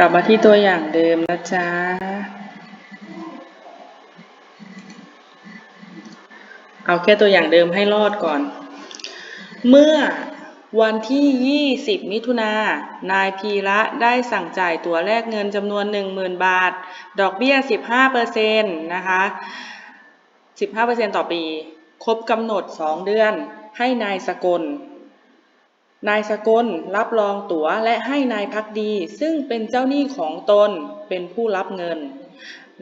กลับมาที่ตัวอย่างเดิมนะจ๊ะ เอาแค่ตัวอย่างเดิมให้รอดก่อน เมื่อวันที่ 20 มิถุนา นายพีระได้สั่งจ่ายตั๋วแลกเงินจำนวน 10,000 บาท ดอกเบี้ย 15%นะคะ 15%ต่อปี ครบกำหนด 2 เดือน ให้นายสกล นายสกลรับรองตั๋วและให้นายพักดี ซึ่งเป็นเจ้าหนี้ของตนเป็นผู้รับเงิน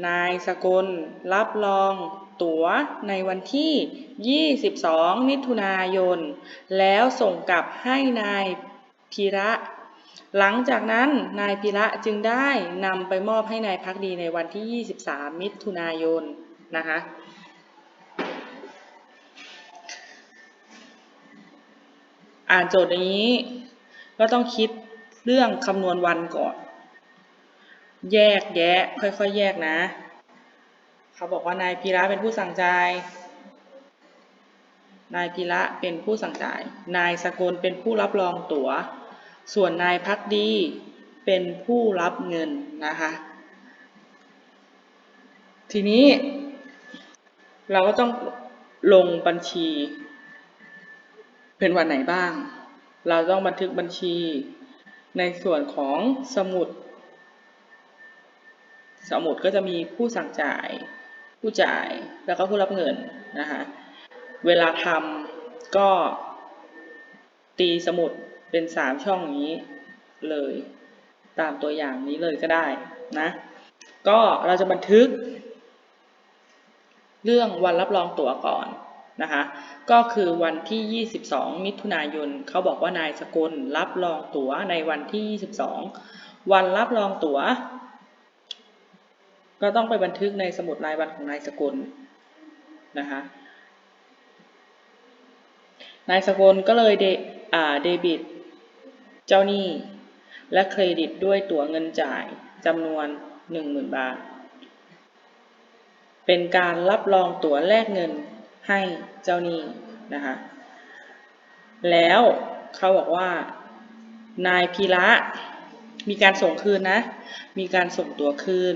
นายสกลรับรองตั๋วในวันที่ 22 มิถุนายน แล้วส่งกลับให้นายพีระ หลังจากนั้นนายพีระจึงได้นำไปมอบให้นายพักดีในวันที่ 23 มิถุนายนนะคะ อ่านโจทย์นี้ ก็ต้องคิดเรื่องคำนวณวันก่อน แยกแยะ ค่อยๆ แยกนะ เขาบอกว่านายพีระเป็นผู้สั่งจ่าย นายพีระเป็นผู้สั่งจ่าย นายสกุลเป็นผู้รับรองตั๋ว ส่วนนายพักดีเป็นผู้รับเงินนะคะ ทีนี้เราก็ต้องลงบัญชี เป็นวันไหนบ้าง เราต้องบันทึกบัญชี ในส่วนของสมุด สมุดก็จะมีผู้สั่งจ่าย ผู้จ่ายแล้วก็ผู้รับเงินนะคะเวลาทำก็ตีสมุดเป็นสามช่องนี้เลยตามตัวอย่างนี้เลยก็ได้นะ ก็เราจะบันทึก เรื่องวันรับรองตั๋วก่อน นะคะ ก็คือวันที่ 22 มิถุนายนเขาบอกว่านายสกลรับรองตั๋วในวันที่ 22 วันรับรองตั๋ว ก็ต้องไปบันทึกในสมุดรายวันของนายสกลนะคะนายสกลก็เลยเดเดบิต เจ้าหนี้ และเครดิตด้วยตั๋วเงินจ่ายจำนวน 10,000 บาท เป็นการรับรองตั๋วแลกเงิน ให้เจ้าหนี้นะคะ แล้วเขาบอกว่า นายพีระมีการส่งคืนนะ มีการส่งตัวคืน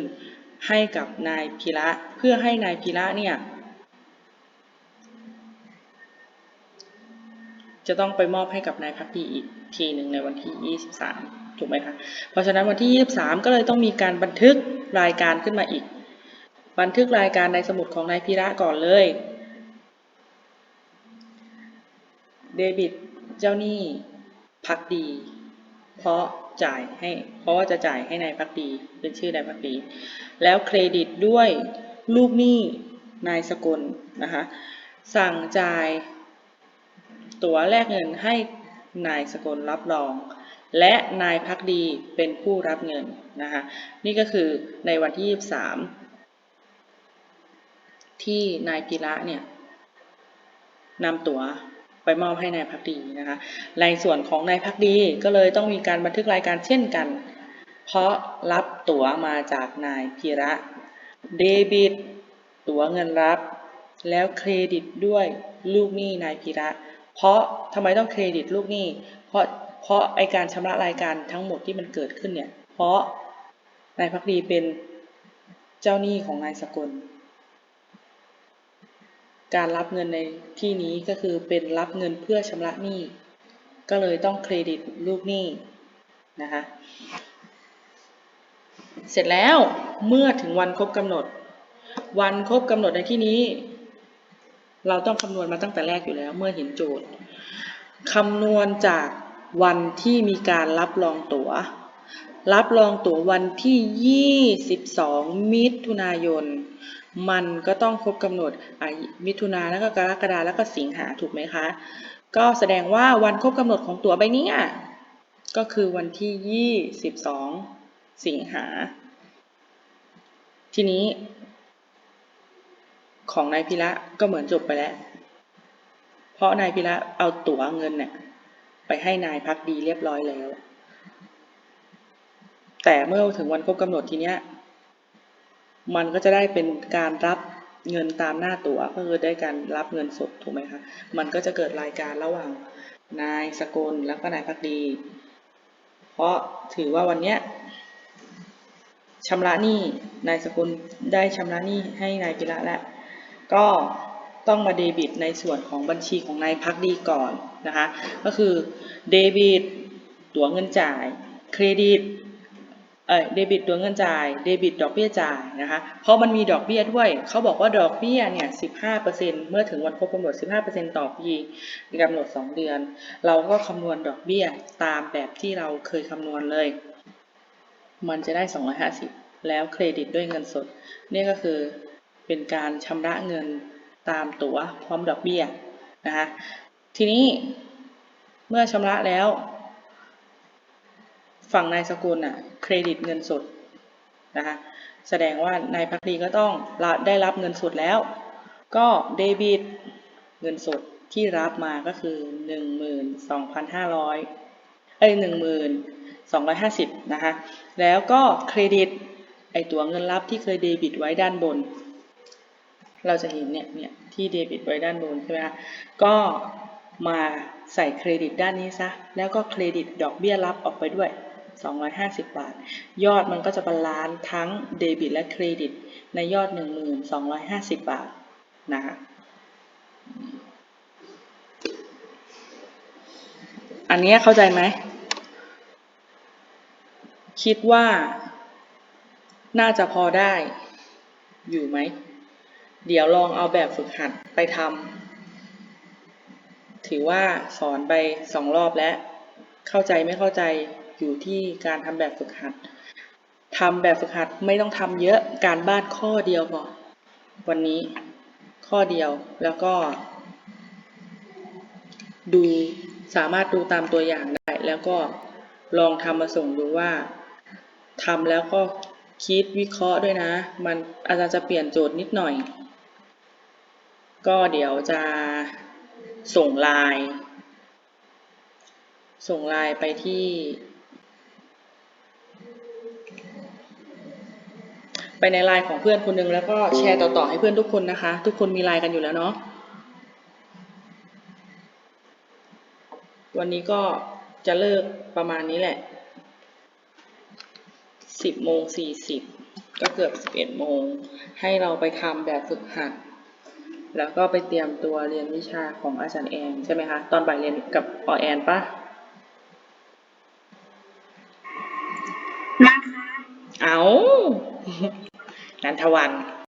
ให้กับนายพีระเพื่อให้นายพีระเนี่ยจะต้องไปมอบให้กับนายพักดีอีกทีหนึ่งในวันที่ 23 ถูกไหมคะ เพราะฉะนั้นวันที่ 23 ก็เลยต้องมีการบันทึกรายการขึ้นมาอีก บันทึกรายการในสมุดของนายพีระก่อนเลย เดบิตเจ้าหนี้พักดี เพราะจ่ายให้ เพราะว่าจะจ่ายให้นายพักดีเป็นชื่อนายพักดี แล้วเครดิตด้วยลูกหนี้นายสกลนะคะสั่งจ่ายตั๋วแลกเงินให้นายสกลรับรอง และนายพักดีเป็นผู้รับเงินนะคะนี่ก็คือในวันที่ 23 ที่นายพีระเนี่ยนำตั๋ว มอบให้นายพักดีนะคะ ในส่วนของนายพักดีก็เลยต้องมีการบันทึกรายการเช่นกัน เพราะรับตั๋วมาจากนายพีระเดบิต ตั๋วเงินรับ แล้วเครดิตด้วยลูกหนี้นายพีระ เพราะทำไมต้องเครดิตลูกหนี้ เพราะเพราะไอการชำระรายการทั้งหมดที่มันเกิดขึ้นเนี่ย เพราะนายพักดีเป็นเจ้าหนี้ของนายสกล การรับเงินในที่นี้ก็คือเป็นรับเงินเพื่อชำระหนี้ ก็เลยต้องเครดิตลูกหนี้นะคะเสร็จแล้วเมื่อถึงวันครบกำหนด วันครบกำหนดในที่นี้ เราต้องคำนวณมาตั้งแต่แรกอยู่แล้ว เมื่อเห็นโจทย์คำนวณจากวันที่มีการรับรองตัว๋ว รับรองตั๋ววันที่ 22 มิถุนายน มันก็ต้องครบกำหนดมิถุนาแล้วก็กรกฎาแล้วก็สิงหาถูกไหมคะ ก็แสดงว่าวันครบกำหนดของตั๋วใบนี้อะก็คือวันที่ 22 สิงหา ทีนี้ ของนายพิระก็เหมือนจบไปแล้ว เพราะนายพิระเอาตั๋วเงินเนี่ยไปให้นายพักดีเรียบร้อยแล้ว แต่เมื่อถึงวันครบกำหนดทีเนี้ย มันก็จะได้เป็นการรับเงินตามหน้าตั๋วก็คือได้การรับเงินสดถูกไหมคะ มันก็จะเกิดรายการระหว่างนายสกลแล้วก็นายพักดี เพราะถือว่าวันเนี้ยชำระหนี้นายสกุลได้ชำระหนี้ให้นายพิระแล้วก็ต้องมาเดบิตในส่วนของบัญชีของนายพักดีก่อนนะคะ ก็คือเดบิตตั๋วเงินจ่าย เครดิต เอ่ยเดบิตตัวเงินจ่ายเดบิตดอกเบี้ยจ่ายนะคะเพราะมันมีดอกเบี้ยด้วยเขาบอกว่าดอกเบี้ยเนี่ย15เมื่อถึงวันครบกำหนด 15%ต่อปีกำหนด 2 เดือน เราก็คำนวณดอกเบี้ยตามแบบที่เราเคยคำนวณเลย มันจะได้ 250 แล้วเครดิตด้วยเงินสด นี่ก็คือเป็นการชำระเงินตามตั๋วพร้อมดอกเบี้ยนะคะทีนี้เมื่อชำระแล้ว ฝั่งนายสกุลอะเครดิตเงินสดนะคะแสดงว่านายพักดีก็ต้องได้รับเงินสดแล้ว ก็เดบิตเงินสดที่รับมาก็คือหนึ่งหมื่นสองพันห้าร้อยเอ้ยหนึ่งหมื่นสองร้อยห้าสิบนะคะแล้วก็เครดิตไอตัวเงินรับที่เคยเดบิตไว้ด้านบน เราจะเห็นเนี่ยเนี่ยที่เดบิตไว้ด้านบนใช่ไหมคะก็มาใส่เครดิตด้านนี้ซะแล้วก็เครดิตดอกเบี้ยรับออกไปด้วย 250 บาท ยอดมันก็จะบาลานซ์ทั้งเดบิตและเครดิต ในยอด 1250 บาทนะคะอันนี้เข้าใจไหม คิดว่า น่าจะพอได้อยู่ไหม เดี๋ยวลองเอาแบบฝึกหัดไปทำ ถือว่าสอนไปสองรอบแล้ว เข้าใจไม่เข้าใจ อยู่ที่การทำแบบฝึกหัดทำแบบฝึกหัดไม่ต้องทำเยอะการบ้านข้อเดียวพอวันนี้ข้อเดียวแล้วก็ ดูสามารถดูตามตัวอย่างได้ แล้วก็ลองทำมาส่งดูว่าทำแล้วก็คิดวิเคราะห์ด้วยนะ มันอาจารย์จะเปลี่ยนโจทย์นิดหน่อย ก็เดี๋ยวจะส่งไลน์ส่งไลน์ไปที่ ไปในไลน์ของเพื่อนคนหนึงแล้วก็แชร์ต่อๆให้เพื่อนทุกคนนะคะ ทุกคนมีไลน์กันอยู่แล้วเนาะวันนี้ก็จะเลิกประมาณนี้แหละสิบโมงสี่สิบก็เกือบสิบเอ็ดโมง ให้เราไปทำแบบฝึกหัด แล้วก็ไปเตรียมตัวเรียนวิชาของอาจารย์แอนใช่ไหมคะ ตอนบ่ายเรียนกับออแอนปะมาค่ะเอา นันทวัน